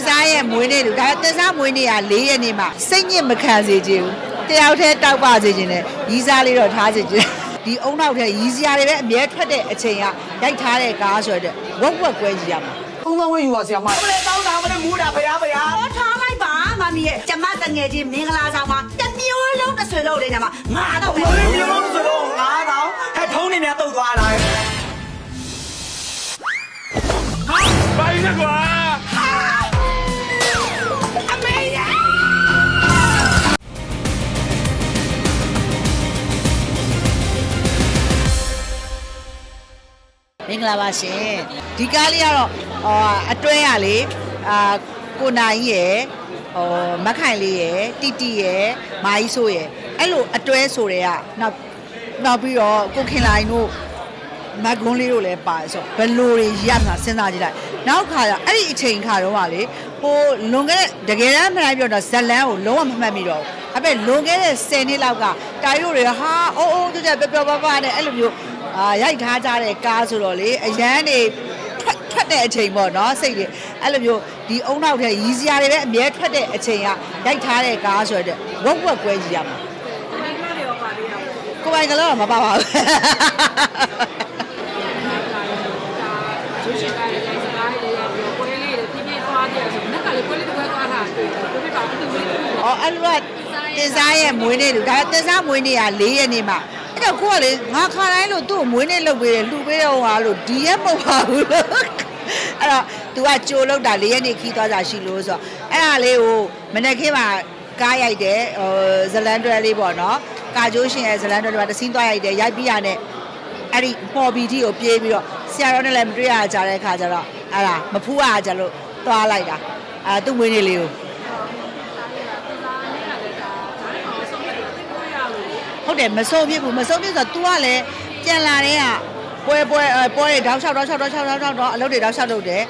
တင်စားရဲ့မွေးနေ့လူဒါတင်စားမွေးနေ့က၄ရက်နေ့မှာစိတ်ညစ်မခံစေချင်ဘူးတယောက်တည်းတောက်ပါစေချင်တယ်ရီးစားလေးတော့ထားစေချင်တယ်ဒီအုံနောက်ထဲရီးစရာတွေပဲအမြဲထွက်တဲ့အချိန်ကရိုက်ထားတဲ့ကားဆိုတဲ့ဝက်ဝက်ကွဲကြီးရမှာသုံးသောင်းဝဲယူပါဆရာမဘယ်တောင်းတာမလဲမူးတာဖရားဖရားဟောထားလိုက်ပါမမီရဲ့ကျမတငယ်ချင်းမင်္ဂလာဆောင်မှာတစ်မျိုးလုံးတစ်ဆွေလုံးလေးညမှာငါတော့ပဲဘယ်မျိုးဆိုတော့9000ဟဲ့ဖုန်းနေများတုတ်သွားလား င်္ဂလာပါရှင်ဒီကားလေးကတော့ဟောအတွဲရလေအာကိုနိုင်ရယ်ဟောမက်ခိုင်လေးရယ်တီတီရယ်မာကြီးဆိုရယ်အဲ့လိုအတွဲဆိုတဲ့ကနောက်နောက်ပြီးတော့ကိုခင်လိုင်တို့မက်ကွန်းလေးတို့လည်းပါတယ်ဆိုတော့ဘယ်လိုတွေရမှာစဉ်းစားကြည့်လိုက်နောက်ခါကျအဲ့ဒီအချိန်ခါတော့ကလေဟိုလွန်ခဲ့တဲ့တကယ်တမ်းမှန်ပြောတော့ဇလန်းကိုလုံးဝမမှတ်မိတော့ဘူးအဲ့ပဲလွန်ခဲ့တဲ့10နှစ်လောက်ကတာရိုတွေဟာအိုးအိုးကြကြပျော်ပျော်ပါပါနဲ့အဲ့လိုမျိုး အာရိုက်ထားကြတဲ့ကားဆိုတော့လေအရန်နေထွက်ထွက်တဲ့အချိန်ပေါ့နော်စိတ်တွေအဲ့လိုမျိုးဒီအုံနောက်ထဲရီးစရာတွေပဲအမြဲထွက်တဲ့အချိန်ကရိုက်ထားတဲ့ကားဆိုတော့ဝက်ဝက်ကွဲကြီးရမှာကိုယ်ပိုင်ကလေးတော့မပါပါဘူးရုပ်ရှင်ကားလေးရိုက်စကားလေးရိုက်ပြီးပွဲလေးတွေပြပြသွားကြဆိုတော့ကလည်းပွဲလေးတစ်ပွဲသွားတာတွေ့တယ်ပြပြပါအတူလေးတွေ့။အော်အဲ့လိုကတင်စားရဲ့မွေးနေ့လူဒါတင်စားမွေးနေ့က၄ရက်နေ့မှာအဲ့ တော့ကိုကလေငါခါတိုင်းလို့သူ့ကိုမွေးနေ့လုပ်ပေးတယ်လှူပေးတော့ဟာလို့ဒီရက်မဟုတ်ပါဘူးလို့အဲ့တော့ तू ကကြိုလောက်တာ၄ရက်နေ့ခီးသွားတာရှိလို့ဆိုတော့အဲ့ဒါလေးကိုမနေ့ကမှကားရိုက်တယ်ဟိုဇလန်တွဲလေးပေါ့နော်ကာကျိုးရှင်ရဲ့ဇလန်တွဲတွေကတစင်းသွားရိုက်တယ်ရိုက်ပြီးရတဲ့အဲ့ဒီပေါ်ဘီတီကိုပြေးပြီးတော့ဆရာတော်နဲ့လည်းမတွေ့ရကြတဲ့ခါကျတော့အဲ့ဒါမဖူးရကြလို့သွားလိုက်တာအဲသူ့မွေးနေ့လေးကို ဟုတ်တယ်မဆုံးဖြစ်ဘူးမဆုံးဖြစ်ဆိုတော့ तू ကလည်းပြန်လာတဲ့ကပွဲပွဲအဲပွဲတွေတောက်လျှောက်တောက်လျှောက်တောက်လျှောက်တောက်လျှောက်တော့အလုပ်တွေတောက်လျှောက်လုပ်တယ်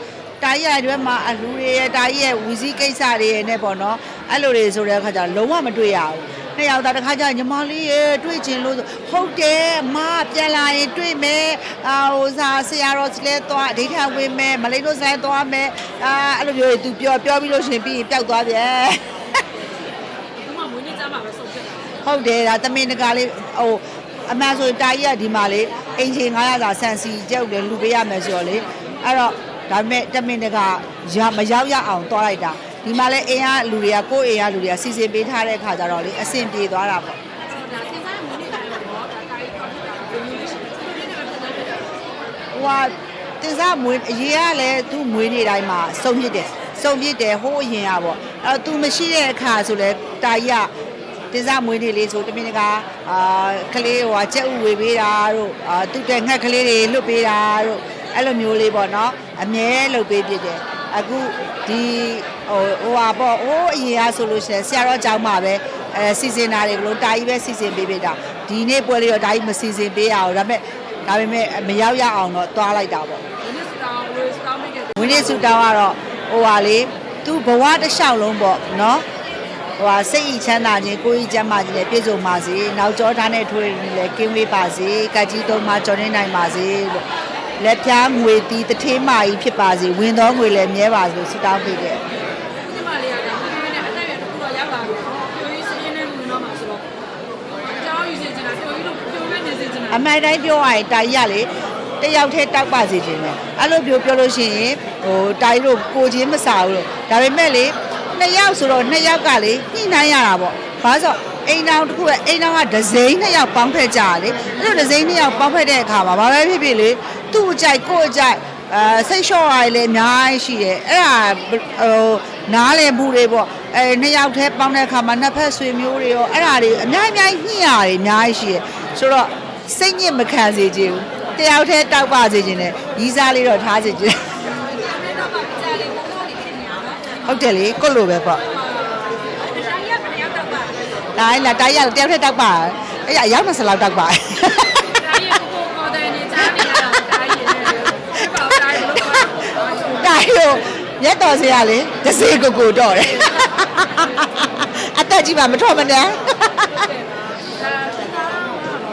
တာကြီးရတဲ့မှာအလူတွေရဲ့တာကြီးရဲ့ဝီစီကိစ္စတွေရဲ့နဲ့ပေါ့နော်အဲ့လိုတွေဆိုတဲ့အခါကျတော့လုံးဝမတွေ့ရဘူးနှစ်ယောက်သားတစ်ခါကျညီမလေးရေတွေ့ချင်လို့ဆိုဟုတ်တယ်မပြန်လာရင်တွေ့မယ်အာဟိုစာဆရာတော်စလဲသွားအဓိဋ္ဌာန်ဝင်မယ်မလိန်တို့စလဲသွားမယ်အာအဲ့လိုမျိုးတွေ तू ပြောပြောပြီးလို့ရှရင်ပြီးရင်ပျောက်သွားပြန် ဘူးမှမွေးနေ့ကြမှာပဲဆုံးဖြစ်တာ ဟုတ်တယ်ဒါသမင်တကာလေးဟိုအမှန်ဆိုရင်တာကြီးကဒီမှာလေအင်ဂျင်900စာဆန်စီကျုပ်တယ်လူပေးရမယ်ဆိုတော့လေအဲ့တော့ဒါပေမဲ့သမင်တကာရမရောက်ရအောင်တွားလိုက်တာဒီမှာလဲအင်အားလူတွေကကိုယ့်အင်အားလူတွေကစီစဉ်ပေးထားတဲ့ခါကျတော့လေအဆင်ပြေသွားတာပေါ့ဒါသင်စားမွေးနေ့တိုင်းတော့ဒါကာရီကောက်တာဘယ်လိုလဲရှိတယ်ဒီနေ့ပဲပြန်ပြန်ဟိုဟာတင်စားမွေးအရေးကလည်းသူ့မွေးနေ့တိုင်းမှာစုံပြစ်တယ်စုံပြစ်တယ်ဟိုးအရင်ကပေါ့အဲ့တော့ तू မရှိတဲ့အခါဆိုလဲတာကြီးက တင်စားမွေးနေ့လေးဆိုတမင်တကာအာကလေးဟိုဟာကြက်ဥဝေပေးတာတို့အာသူ့တဲ့ငှက်ကလေးတွေလွတ်ပေးတာတို့အဲ့လိုမျိုးလေးပေါ့နော်အမြဲလုပ်ပေးဖြစ်တယ်အခုဒီဟိုဟိုဟာပေါ့ဟိုးအရင်ကဆိုလို့ရှိရင်ဆရာတော်အကြောင်းမှာပဲအဲစီစဉ်တာတွေဘလို့တာကြီးပဲစီစဉ်ပေးပေးတာဒီနေ့ပွဲလေးတော့တာကြီးမစီစဉ်ပေးရအောင်ဒါပေမဲ့ဒါပေမဲ့မရောက်ရအောင်တော့တွားလိုက်တာပေါ့ဒီနေ့စတောင်းဝေးစတောင်းမိတ်ကဝင်းနေစုတောင်းကတော့ဟိုဟာလေသူဘဝတစ်လျှောက်လုံးပေါ့နော် ဟိုဟာစိတ်ဤချမ်းသာခြင်းကိုယ်ဤကျမ်းမာခြင်းနဲ့ပြည့်စုံပါစေနောက်ကျောထားတဲ့ထွေးတွေလည်းကင်းဝေးပါစေကတ်ကြီးသုံးပါကျော်နေနိုင်ပါစေလို့လက်ဖြားငွေတီးတထေးမာကြီးဖြစ်ပါစေဝင်သောငွေလည်းမြဲပါစေလို့ဆုတောင်းပေးခဲ့ဒီမှာလေးရတယ်ဒီနေ့နဲ့အတက်ရတစ်ခုတော့ရောက်လာပြီ။ပြိုကြီးစင်းနေမှုတော့မှာဆိုတော့အကြောင်းယူစင်ချင်တာပြိုကြီးတို့ပြိုနေနေစင်ချင်တာအမှန်တိုင်းပြောရရင်တာကြီးကလေတယောက်တည်းတောက်ပါစေခြင်းလေအဲ့လိုပြောပြောလို့ရှိရင်ဟိုတာကြီးတို့ကိုချင်းမစားဘူးလို့ဒါပေမဲ့လေ နှစ်ယောက်ဆိုတော့နှစ်ယောက်ကလေညှိနှိုင်းရတာပေါ့ဘာလို့ဆိုအိမ်တော်တစ်ခုကအိမ်တော်ကဒဇိန်နှစ်ယောက်ပေါင်းဖက်ကြရလေအဲ့လိုဒဇိန်နှစ်ယောက်ပေါင်းဖက်တဲ့အခါမှာဘာပဲဖြစ်ဖြစ်လေသူ့အကြိုက်ကိုယ့်အကြိုက်အဲစိတ်လျှော့ရလေအများကြီးရှိတယ်အဲ့ဒါဟိုနားလည်မှုတွေပေါ့အဲနှစ်ယောက်တည်းပေါင်းတဲ့အခါမှာနှစ်ဖက်ဆွေမျိုးတွေရောအဲ့ဒါတွေအများကြီးအများကြီးညှိရတယ်အများကြီးရှိတယ်ဆိုတော့စိတ်ညစ်မခံစေချင်ဘူးတယောက်တည်းတောက်ပါစေချင်တယ်ရီးစားလေးတော့ထားစေချင်တယ် ဟုတ်တယ်လေကိုယ့်လိုပဲပေါ့တိုင်းလာတိုင်းရတယောက်တည်းတောက်ပါအဲ့ရရောက်မစလောက်တောက်ပါဒါရီကိုကိုကိုတဲ့နေချာနေရတာဒါရီနဲ့ဒီပါဒါရီလို့ပြောတိုင်းကိုရက်တော်စရာလေတစေကိုကိုတော့တယ်အသက်ကြီးမှမထွက်မနဲ့ဒါစကား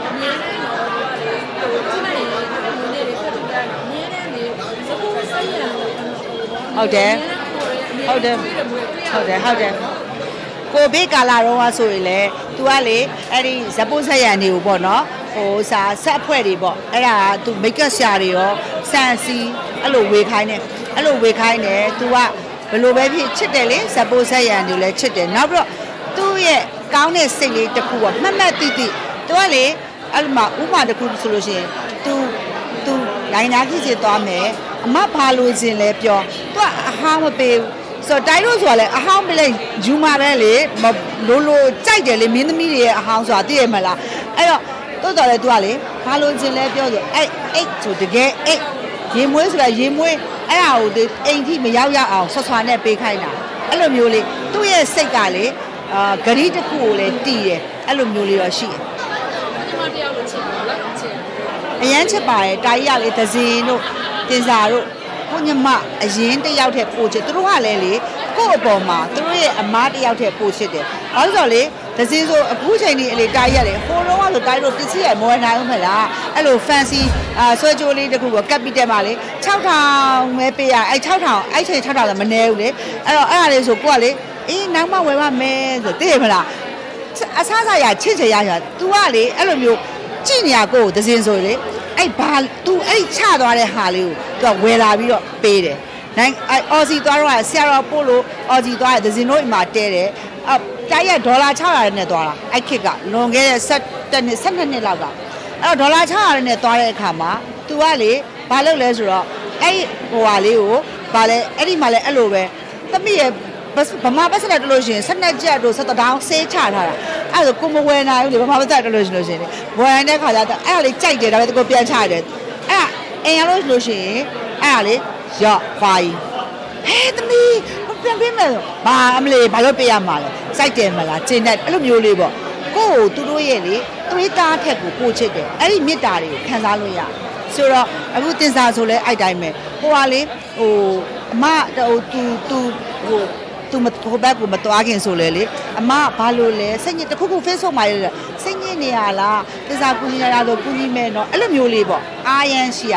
အမြဲတမ်းတော့ပြောလေဟိုဒီနေ့နေနေနေဖြစ်တယ်အမြဲတမ်းနေစကူစိတ်ရံလို့ဟုတ်တယ်အမြဲ ဟုတ်တယ်ဟုတ်တယ်ဟုတ်တယ်ကိုဘေးကာလာတော့ဆိုရင်လေ तू ကလေအဲ့ဒီဇပိုးဆက်ရံတွေကိုပေါ့နော်ဟိုစာဆက်အဖွဲ့တွေပေါ့အဲ့ဒါက तू မိတ်ကပ်ဆရာတွေရောစန်စီအဲ့လိုဝေခိုင်းတယ်အဲ့လိုဝေခိုင်းတယ် तू ကဘယ်လိုပဲဖြစ်ချစ်တယ်လေဇပိုးဆက်ရံတွေလည်းချစ်တယ်နောက်ပြီးတော့သူ့ရဲ့ကောင်းတဲ့စိတ်လေးတစ်ခုပေါ့မှတ်မှတ်တိတိ तू ကလေအဲ့လိုမှဥပမာတစ်ခုဆိုလို့ရှိရင် तू तू နိုင်နာကြီးစီသွားမယ်အမဘာလို့ခြင်းလဲပြော तू ကအဟောင်းမပေးဘူး ဆိုတော့တိုင်းလို့ဆိုတာလေအဟောင်းမလဲယူมาပဲလေမလိုလိုကြိုက်တယ်လေမင်းသမီးတွေရဲ့အဟောင်းဆိုတာသိရမလားအဲ့တော့တော်တော်လေ तू ကလေဘာလို့ခြင်းလဲပြောဆိုအဲ့အိတ်ဆိုတကယ်အိတ်ရေမွေးဆိုတာရေမွေးအဲ့ဟာကိုဒီအိမ်ထိမရောက်ရအောင်ဆွဆွာနဲ့ပေးခိုင်းတာအဲ့လိုမျိုးလေသူ့ရဲ့စိတ်ကလေအာဂရီတစ်ခုကိုလေတီးတယ်အဲ့လိုမျိုးလေးတော့ရှိတယ် ဒီမှာတယောက်လိုချင်တယ်လောက်ချင်တယ် အရန်ချစ်ပါတယ်တာကြီးကလေဒဇင်တို့တင်စာတို့ ကိုညမအရင်တစ်ယောက်တည်းပို့ချစ်သူတို့ကလည်းလေကို့အပေါ်မှာသူတို့ရဲ့အမားတစ်ယောက်တည်းပို့ချစ်တယ်။ဘာလို့ဆိုတော့လေဒဇင်ဆိုအခုချိန်ကြီးအလေတာကြီးကလေဟိုတော့ကဆိုတာကြီးတို့ပစ္စည်းရမောနိုင်အောင်မလားအဲ့လို fancy အာဆွဲကြိုးလေးတစ်ခုကို capital မှာလေ6000ပဲပေးရအဲ့6000အဲ့ချိန်6000လည်းမနေဘူးလေအဲ့တော့အဲ့ဒါလေးဆိုကိုကလေအေးနောက်မှဝယ်ပါမယ်ဆိုသိရမလားအဆအဆရချစ်ချင်ရရ तू ကလေအဲ့လိုမျိုးကြည့်နေရကိုယ်ကိုသစင်ဆိုလေ အဲ့ဘာ तू အဲ့ချသွားတဲ့ဟာလေးကို तू ကဝယ်လာပြီးတော့ပေးတယ်နိုင်အဲ့အော်စီသွားတော့ဆရာတော်ပို့လို့အော်စီသွားတယ်သစင်တို့အိမ်မှာတဲတယ်အတိုက်ရဒေါ်လာ600နဲ့သွားတာအဲ့ခစ်ကလွန်ခဲ့တဲ့7နှစ်12နှစ်လောက်ကအဲ့တော့ဒေါ်လာ600နဲ့သွားတဲ့အခါမှာ तू ကလေဘာလုပ်လဲဆိုတော့အဲ့ဟိုဟာလေးကိုဘာလဲအဲ့ဒီမှာလဲအဲ့လိုပဲသမီးရဲ့ ဘတ်ဗမာပတ်စနဲ့တလို့ရှိရင်ဆက်နှစ်ချက်တို့ဆက်တောင်းဆေးချထားတာ အဲ့ဒါဆိုကိုမဝယ်နိုင်ဘူးလေဗမာပတ်စတလို့ရှိလို့ရှိရင်လေဝယ်နိုင်တဲ့ခါကျတော့အဲ့ဒါလေးကြိုက်တယ်ဒါပေမဲ့ကိုပြန်ချရတယ်အဲ့ဒါအိမ်ရလို့လို့ရှိရင်အဲ့ဒါလေးရော့ခွာကြီးဟဲ့သမီးပြန်ပြမယ်ဘာအမလေးဘာလို့ပေးရမှာလဲစိုက်တယ်မလားကျင်းတဲ့အဲ့လိုမျိုးလေးပေါ့ကိုယ့်ကိုသူတို့ရဲ့လေသွေးသားထက်ကိုပို့ချစ်တယ်အဲ့ဒီမေတ္တာတွေကိုခံစားလို့ရဆိုတော့အခုတင်စာဆိုလဲအဲ့တိုင်းပဲဟိုကလေဟိုအမဟိုသူသူဟို သူမဟိုဘက်ကိုမတွားခင်ဆိုလေလေအမဘာလို့လဲစိတ်ညစ်တစ်ခုခု Facebook မှာရေးတယ်စိတ်ညစ်နေရလားတစ္ဆာကူညီရတာလို့ကူညီမယ်နော်အဲ့လိုမျိုးလေးပေါ့အာရန်ရှိရ